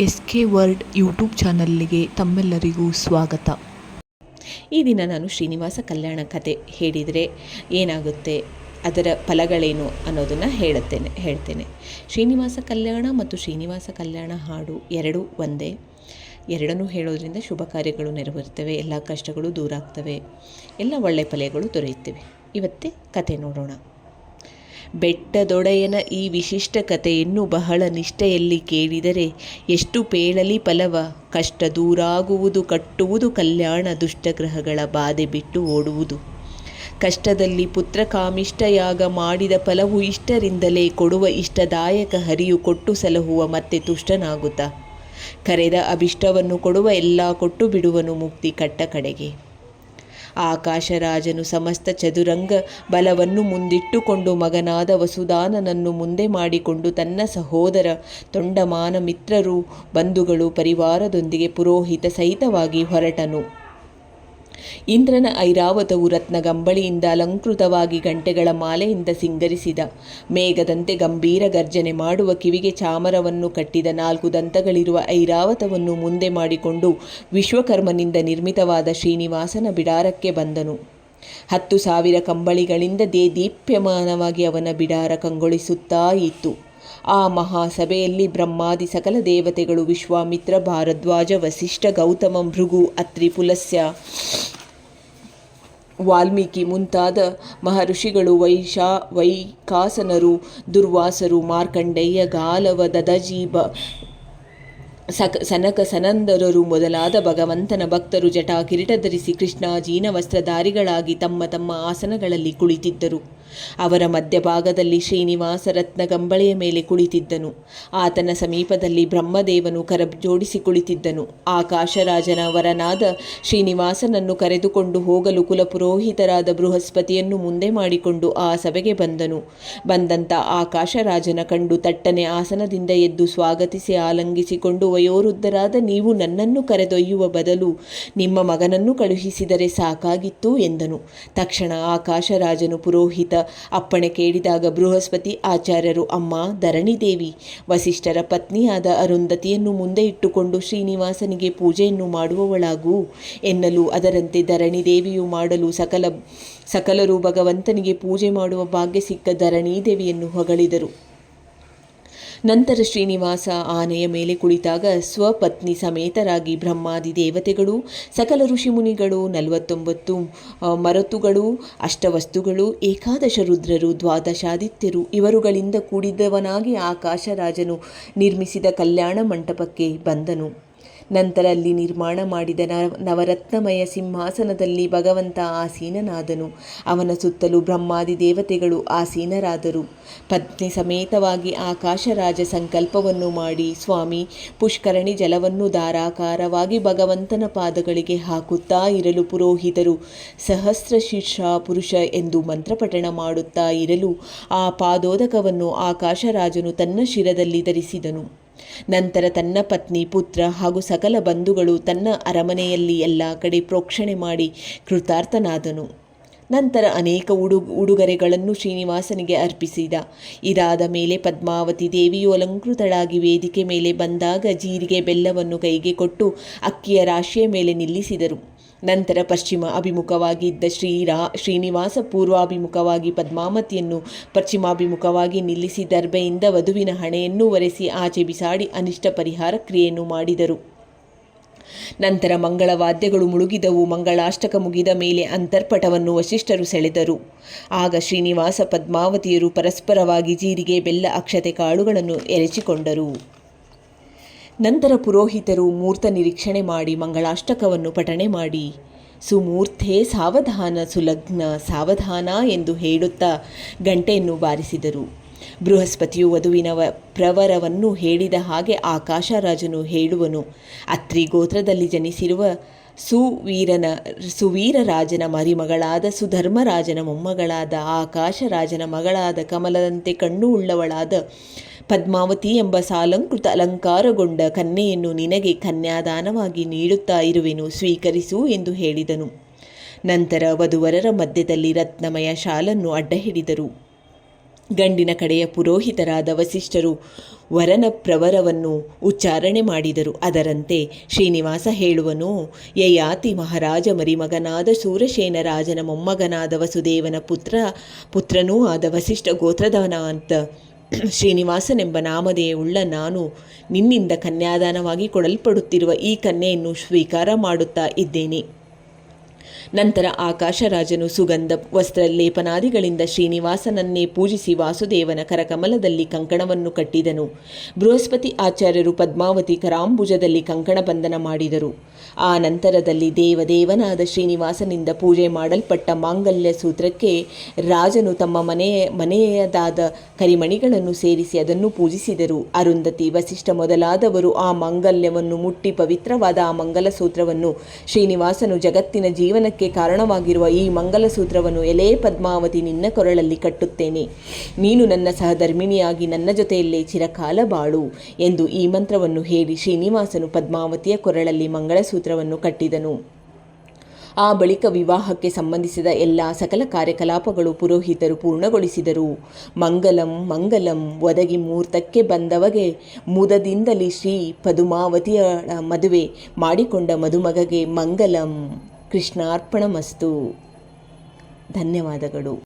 S K world YouTube ಚಾನಲ್ಗೆ ತಮ್ಮೆಲ್ಲರಿಗೂ ಸ್ವಾಗತ. ಈ ದಿನ ನಾನು ಶ್ರೀನಿವಾಸ ಕಲ್ಯಾಣ ಕತೆ ಹೇಳಿದರೆ ಏನಾಗುತ್ತೆ? ಅದರ ಫಲಗಳೇನು ಅನ್ನೋದನ್ನು ಹೇಳುತ್ತೇನೆ, ಹೇಳ್ತೇನೆ. ಶ್ರೀನಿವಾಸ ಕಲ್ಯಾಣ ಮತ್ತು ಶ್ರೀನಿವಾಸ ಕಲ್ಯಾಣ ಹಾಡು ಎರಡೂ ಒಂದೇ. ಎರಡನ್ನೂ ಹೇಳೋದ್ರಿಂದ ಶುಭ ಕಾರ್ಯಗಳು ನೆರವೇರ್ತವೆ, ಎಲ್ಲ ಕಷ್ಟಗಳು ದೂರ ಆಗ್ತವೆ, ಎಲ್ಲ ಒಳ್ಳೆ ಫಲಗಳು ದೊರೆಯುತ್ತವೆ. ಇವತ್ತೇ ಕತೆ ನೋಡೋಣ. ಬೆಟ್ಟದೊಡೆಯನ ಈ ವಿಶಿಷ್ಟ ಕಥೆಯನ್ನು ಬಹಳ ನಿಷ್ಠೆಯಲ್ಲಿ ಕೇಳಿದರೆ ಎಷ್ಟು ಪೇಳಲಿ ಫಲವ? ಕಷ್ಟ ದೂರಾಗುವುದು, ಕಟ್ಟುವುದು ಕಲ್ಯಾಣ ದುಷ್ಟಗ್ರಹಗಳ ಬಾಧೆ ಬಿಟ್ಟು ಓಡುವುದು. ಕಷ್ಟದಲ್ಲಿ ಪುತ್ರ ಕಾಮಿಷ್ಟಯಾಗ ಮಾಡಿದ ಫಲವು ಇಷ್ಟರಿಂದಲೇ ಕೊಡುವ ಇಷ್ಟದಾಯಕ ಹರಿಯು ಕೊಟ್ಟು ಸಲಹುವ ಮತ್ತೆ ತುಷ್ಟನಾಗುತ್ತಾ? ಕರೆದ ಅಭಿಷ್ಟವನ್ನು ಕೊಡುವ ಎಲ್ಲ ಕೊಟ್ಟು ಬಿಡುವನು ಮುಕ್ತಿ ಕಟ್ಟ ಕಡೆಗೆ. ಆಕಾಶರಾಜನು ಸಮಸ್ತ ಚದುರಂಗ ಬಲವನ್ನು ಮುಂದಿಟ್ಟುಕೊಂಡು ಮಗನಾದ ವಸುದಾನನನ್ನು ಮುಂದೆ ಮಾಡಿಕೊಂಡು ತನ್ನ ಸಹೋದರ ತೊಂಡಮಾನ ಮಿತ್ರರು ಬಂಧುಗಳು ಪರಿವಾರದೊಂದಿಗೆ ಪುರೋಹಿತ ಸಹಿತವಾಗಿ ಹೊರಟನು. ಇಂದ್ರನ ಐರಾವತವು ರತ್ನಗಂಬಳಿಯಿಂದ ಅಲಂಕೃತವಾಗಿ ಗಂಟೆಗಳ ಮಾಲೆಯಿಂದ ಸಿಂಗರಿಸಿದ. ಮೇಘದಂತೆ ಗಂಭೀರ ಗರ್ಜನೆ ಮಾಡುವ ಕಿವಿಗೆ ಚಾಮರವನ್ನು ಕಟ್ಟಿದ ನಾಲ್ಕು ದಂತಗಳಿರುವ ಐರಾವತವನ್ನು ಮುಂದೆ ಮಾಡಿಕೊಂಡು ವಿಶ್ವಕರ್ಮನಿಂದ ನಿರ್ಮಿತವಾದ ಶ್ರೀನಿವಾಸನ ಬಿಡಾರಕ್ಕೆ ಬಂದನು. ಹತ್ತು ಸಾವಿರ ಕಂಬಳಿಗಳಿಂದ ದೇ ದೀಪ್ಯಮಾನವಾಗಿ ಅವನ ಬಿಡಾರ ಕಂಗೊಳಿಸುತ್ತಾ ಇತ್ತು. ಆ ಮಹಾಸಭೆಯಲ್ಲಿ ಬ್ರಹ್ಮಾದಿ ಸಕಲ ದೇವತೆಗಳು ವಿಶ್ವಾಮಿತ್ರ ಭಾರದ್ವಾಜ ವಸಿಷ್ಠ ಗೌತಮ ಭೃಗು ಅತ್ರಿ ಪುಲಸ್ಯ ವಾಲ್ಮೀಕಿ ಮುಂತಾದ ಮಹರ್ಷಿಗಳು, ವೈಶಾ, ವೈಕಾಸನರು, ದುರ್ವಾಸರು, ಮಾರ್ಕಂಡೇಯ ಗಾಲವ ದದಜೀಬ ಸಕ, ಸನಕ ಸನಂದರರು ಮೊದಲಾದ ಭಗವಂತನ ಭಕ್ತರು ಜಟಾ ಕಿರೀಟ ಧರಿಸಿ ಕೃಷ್ಣ ಜೀನ ವಸ್ತ್ರಧಾರಿಗಳಾಗಿ ತಮ್ಮ ತಮ್ಮ ಆಸನಗಳಲ್ಲಿ ಕುಳಿತಿದ್ದರು. ಅವರ ಮಧ್ಯಭಾಗದಲ್ಲಿ ಶ್ರೀನಿವಾಸ ರತ್ನ ಗಂಬಳೆಯ ಮೇಲೆ ಕುಳಿತಿದ್ದನು. ಆತನ ಸಮೀಪದಲ್ಲಿ ಬ್ರಹ್ಮದೇವನು ಕರ ಜೋಡಿಸಿ ಕುಳಿತಿದ್ದನು. ಆಕಾಶರಾಜನ ವರನಾದ ಶ್ರೀನಿವಾಸನನ್ನು ಕರೆದುಕೊಂಡು ಹೋಗಲು ಕುಲಪುರೋಹಿತರಾದ ಬೃಹಸ್ಪತಿಯನ್ನು ಮುಂದೆ ಮಾಡಿಕೊಂಡು ಆ ಸಭೆಗೆ ಬಂದನು. ಬಂದಂತ ಆಕಾಶರಾಜನ ಕಂಡು ತಟ್ಟನೆ ಆಸನದಿಂದ ಎದ್ದು ಸ್ವಾಗತಿಸಿ ಆಲಂಗಿಸಿಕೊಂಡು ವಯೋವೃದ್ಧರಾದ ನೀವು ನನ್ನನ್ನು ಕರೆದೊಯ್ಯುವ ಬದಲು ನಿಮ್ಮ ಮಗನನ್ನು ಕಳುಹಿಸಿದರೆ ಸಾಕಾಗಿತ್ತು ಎಂದನು. ತಕ್ಷಣ ಆಕಾಶರಾಜನು ಪುರೋಹಿತ ಅಪ್ಪಣೆ ಕೇಳಿದಾಗ ಬೃಹಸ್ಪತಿ ಆಚಾರ್ಯರು, ಅಮ್ಮ ಧರಣಿದೇವಿ ವಸಿಷ್ಠರ ಪತ್ನಿಯಾದ ಅರುಂಧತಿಯನ್ನು ಮುಂದೆ ಇಟ್ಟುಕೊಂಡು ಶ್ರೀನಿವಾಸನಿಗೆ ಪೂಜೆಯನ್ನು ಮಾಡುವವಳಾಗು ಎನ್ನಲು ಅದರಂತೆ ಧರಣಿದೇವಿಯು ಮಾಡಲು ಸಕಲ, ಸಕಲರು ಭಗವಂತನಿಗೆ ಪೂಜೆ ಮಾಡುವ ಭಾಗ್ಯ ಸಿಕ್ಕ ಧರಣೀದೇವಿಯನ್ನು ಹೊಗಳಿದರು. ನಂತರ ಶ್ರೀನಿವಾಸ ಆನೆಯ ಮೇಲೆ ಕುಳಿತಾಗ ಸ್ವಪತ್ನಿ ಸಮೇತರಾಗಿ ಬ್ರಹ್ಮಾದಿ ದೇವತೆಗಳು, ಸಕಲ ಋಷಿಮುನಿಗಳು, ನಲವತ್ತೊಂಬತ್ತು ಮರತುಗಳು, ಅಷ್ಟವಸ್ತುಗಳು, ಏಕಾದಶ ರುದ್ರರು, ದ್ವಾದಶಾದಿತ್ಯರು ಇವರುಗಳಿಂದ ಕೂಡಿದವನಾಗಿ ಆಕಾಶರಾಜನು ನಿರ್ಮಿಸಿದ ಕಲ್ಯಾಣ ಮಂಟಪಕ್ಕೆ ಬಂದನು. ನಂತರ ಅಲ್ಲಿ ನಿರ್ಮಾಣ ಮಾಡಿದ ನವರತ್ನಮಯ ಸಿಂಹಾಸನದಲ್ಲಿ ಭಗವಂತ ಆಸೀನನಾದನು. ಅವನ ಸುತ್ತಲೂ ಬ್ರಹ್ಮಾದಿ ದೇವತೆಗಳು ಆಸೀನರಾದರು. ಪತ್ನಿ ಸಮೇತವಾಗಿ ಆಕಾಶರಾಜ ಸಂಕಲ್ಪವನ್ನು ಮಾಡಿ, ಸ್ವಾಮಿ, ಪುಷ್ಕರಣಿ ಜಲವನ್ನು ಧಾರಾಕಾರವಾಗಿ ಭಗವಂತನ ಪಾದಗಳಿಗೆ ಹಾಕುತ್ತಾ ಇರಲು ಪುರೋಹಿತರು, ಸಹಸ್ರ ಶೀರ್ಷ ಪುರುಷ ಎಂದು ಮಂತ್ರಪಠಣ ಮಾಡುತ್ತಾ ಇರಲು ಆ ಪಾದೋದಕವನ್ನು ಆಕಾಶರಾಜನು ತನ್ನ ಶಿರದಲ್ಲಿ ಧರಿಸಿದನು. ನಂತರ ತನ್ನ ಪತ್ನಿ ಪುತ್ರ ಹಾಗೂ ಸಕಲ ಬಂಧುಗಳು ತನ್ನ ಅರಮನೆಯಲ್ಲಿ ಎಲ್ಲ ಕಡೆ ಪ್ರೋಕ್ಷಣೆ ಮಾಡಿ ಕೃತಾರ್ಥನಾದನು. ನಂತರ ಅನೇಕ ಉಡು, ಉಡುಗೊರೆಗಳನ್ನು ಶ್ರೀನಿವಾಸನಿಗೆ ಅರ್ಪಿಸಿದ. ಇದಾದ ಮೇಲೆ ಪದ್ಮಾವತಿ ದೇವಿಯು ಅಲಂಕೃತಳಾಗಿ ವೇದಿಕೆ ಮೇಲೆ ಬಂದಾಗ ಜೀರಿಗೆ ಬೆಲ್ಲವನ್ನು ಕೈಗೆ ಕೊಟ್ಟು ಅಕ್ಕಿಯ ರಾಶಿಯ ಮೇಲೆ ನಿಲ್ಲಿಸಿದರು. ನಂತರ ಪಶ್ಚಿಮ ಅಭಿಮುಖವಾಗಿದ್ದ ಶ್ರೀರಾ ಶ್ರೀನಿವಾಸ ಪೂರ್ವಾಭಿಮುಖವಾಗಿ ಪದ್ಮಾವತಿಯನ್ನು ಪಶ್ಚಿಮಾಭಿಮುಖವಾಗಿ ನಿಲ್ಲಿಸಿ ದರ್ಬೆಯಿಂದ ವಧುವಿನ ಹಣೆಯನ್ನು ಒರೆಸಿ ಆಚೆ ಬಿಸಾಡಿ ಅನಿಷ್ಟ ಪರಿಹಾರ ಕ್ರಿಯೆಯನ್ನು ಮಾಡಿದರು. ನಂತರ ಮಂಗಳವಾದ್ಯಗಳು ಮುಳುಗಿದವು. ಮಂಗಳಾಷ್ಟಕ ಮುಗಿದ ಮೇಲೆ ಅಂತರ್ಪಟವನ್ನು ವಶಿಷ್ಠರು ಸೆಳೆದರು. ಆಗ ಶ್ರೀನಿವಾಸ ಪದ್ಮಾವತಿಯರು ಪರಸ್ಪರವಾಗಿ ಜೀರಿಗೆ ಬೆಲ್ಲ, ಅಕ್ಷತೆ, ಕಾಳುಗಳನ್ನು ಎರಚಿಕೊಂಡರು. ನಂತರ ಪುರೋಹಿತರು ಮೂರ್ತ ನಿರೀಕ್ಷಣೆ ಮಾಡಿ ಮಂಗಳಾಷ್ಟಕವನ್ನು ಪಠಣೆ ಮಾಡಿ ಸುಮೂರ್ತೆ ಸಾವಧಾನ ಸುಲಗ್ನ ಸಾವಧಾನ ಎಂದು ಹೇಳುತ್ತಾ ಗಂಟೆಯನ್ನು ಬಾರಿಸಿದರು. ಬೃಹಸ್ಪತಿಯು ವಧುವಿನ ಪ್ರವರವನ್ನು ಹೇಳಿದ ಹಾಗೆ ಆಕಾಶರಾಜನು ಹೇಳುವನು ಅತ್ರಿ ಗೋತ್ರದಲ್ಲಿ ಜನಿಸಿರುವ ಸುವೀರನ ಸುವೀರರಾಜನ ಮರಿಮಗಳಾದ ಸುಧರ್ಮರಾಜನ ಮೊಮ್ಮಗಳಾದ ಆಕಾಶರಾಜನ ಮಗಳಾದ ಕಮಲದಂತೆ ಕಣ್ಣು ಉಳ್ಳವಳಾದ ಪದ್ಮಾವತಿ ಎಂಬ ಸಾಲಂಕೃತ ಅಲಂಕಾರಗೊಂಡ ಕನ್ಯೆಯನ್ನು ನಿನಗೆ ಕನ್ಯಾದಾನವಾಗಿ ನೀಡುತ್ತಾ ಇರುವೆನು, ಸ್ವೀಕರಿಸು ಎಂದು ಹೇಳಿದನು. ನಂತರ ವಧುವರರ ಮಧ್ಯದಲ್ಲಿ ರತ್ನಮಯ ಶಾಲನ್ನು ಅಡ್ಡ ಹಿಡಿದರು ಗಂಡಿನ ಕಡೆಯ ಪುರೋಹಿತರಾದ ವಸಿಷ್ಠರು ವರನ ಪ್ರವರವನ್ನು ಉಚ್ಚಾರಣೆ ಮಾಡಿದರು. ಅದರಂತೆ ಶ್ರೀನಿವಾಸ ಹೇಳುವನು ಯಯಾತಿ ಮಹಾರಾಜ, ಮರಿಮಗನಾದ ಸೂರಸೇನ ರಾಜನ ಮೊಮ್ಮಗನಾದ ವಸುದೇವನ ಪುತ್ರ, ಪುತ್ರನೂ ಆದ ವಸಿಷ್ಠ ಗೋತ್ರದವನಾದ ಶ್ರೀನಿವಾಸನೆಂಬ ನಾಮಧೇಯವುಳ್ಳ ನಾನು ನಿನ್ನಿಂದ ಕನ್ಯಾದಾನವಾಗಿ ಕೊಡಲ್ಪಡುತ್ತಿರುವ ಈ ಕನ್ಯೆಯನ್ನು ಸ್ವೀಕಾರ ಮಾಡುತ್ತಾ ಇದ್ದೇನೆ. ನಂತರ ಆಕಾಶರಾಜನು ಸುಗಂಧ ವಸ್ತ್ರ ಲೇಪನಾದಿಗಳಿಂದ ಶ್ರೀನಿವಾಸನನ್ನೇ ಪೂಜಿಸಿ ವಾಸುದೇವನ ಕರಕಮಲದಲ್ಲಿ ಕಂಕಣವನ್ನು ಕಟ್ಟಿದನು. ಬೃಹಸ್ಪತಿ ಆಚಾರ್ಯರು ಪದ್ಮಾವತಿ ಕರಾಂಬುಜದಲ್ಲಿ ಕಂಕಣ ಬಂಧನ ಮಾಡಿದರು. ಆ ನಂತರದಲ್ಲಿ ದೇವದೇವನಾದ ಶ್ರೀನಿವಾಸನಿಂದ ಪೂಜೆ ಮಾಡಲ್ಪಟ್ಟ ಮಾಂಗಲ್ಯ ಸೂತ್ರಕ್ಕೆ ರಾಜನು ತಮ್ಮ ಮನೆಯ ಮನೆಯದಾದ ಕರಿಮಣಿಗಳನ್ನು ಸೇರಿಸಿ ಅದನ್ನು ಪೂಜಿಸಿದರು. ಅರುಂಧತಿ ವಸಿಷ್ಠ ಮೊದಲಾದವರು ಆ ಮಾಂಗಲ್ಯವನ್ನು ಮುಟ್ಟಿ ಪವಿತ್ರವಾದ ಆ ಮಂಗಲಸೂತ್ರವನ್ನು ಶ್ರೀನಿವಾಸನು ಜಗತ್ತಿನ ಜೀವನಕ್ಕೆ ಕಾರಣವಾಗಿರುವ ಈ ಮಂಗಲಸೂತ್ರವನ್ನು ಎಲೆ ಪದ್ಮಾವತಿ ನಿನ್ನ ಕೊರಳಲ್ಲಿ ಕಟ್ಟುತ್ತೇನೆ. ನೀನು ನನ್ನ ಸಹಧರ್ಮಿಣಿಯಾಗಿ ನನ್ನ ಜೊತೆಯಲ್ಲೇ ಚಿರಕಾಲ ಬಾಳು ಎಂದು ಈ ಮಂತ್ರವನ್ನು ಹೇಳಿ ಶ್ರೀನಿವಾಸನು ಪದ್ಮಾವತಿಯ ಕೊರಳಲ್ಲಿ ಮಂಗಳಸೂತ್ರವನ್ನು ಕಟ್ಟಿದನು. ಆ ಬಳಿಕ ವಿವಾಹಕ್ಕೆ ಸಂಬಂಧಿಸಿದ ಎಲ್ಲ ಸಕಲ ಕಾರ್ಯಕಲಾಪಗಳು ಪುರೋಹಿತರು ಪೂರ್ಣಗೊಳಿಸಿದರು. ಮಂಗಲಂ ಮಂಗಲಂ, ಒದಗಿ ಮುಹೂರ್ತಕ್ಕೆ ಬಂದವಗೆ ಮುದದಿಂದಲೇ ಶ್ರೀ ಪದುಮಾವತಿಯ ಮದುವೆ ಮಾಡಿಕೊಂಡ ಮದುಮಗಗೆ ಮಂಗಲಂ. ಕೃಷ್ಣಾರ್ಪಣಮಸ್ತು. ಧನ್ಯವಾದಗಳು.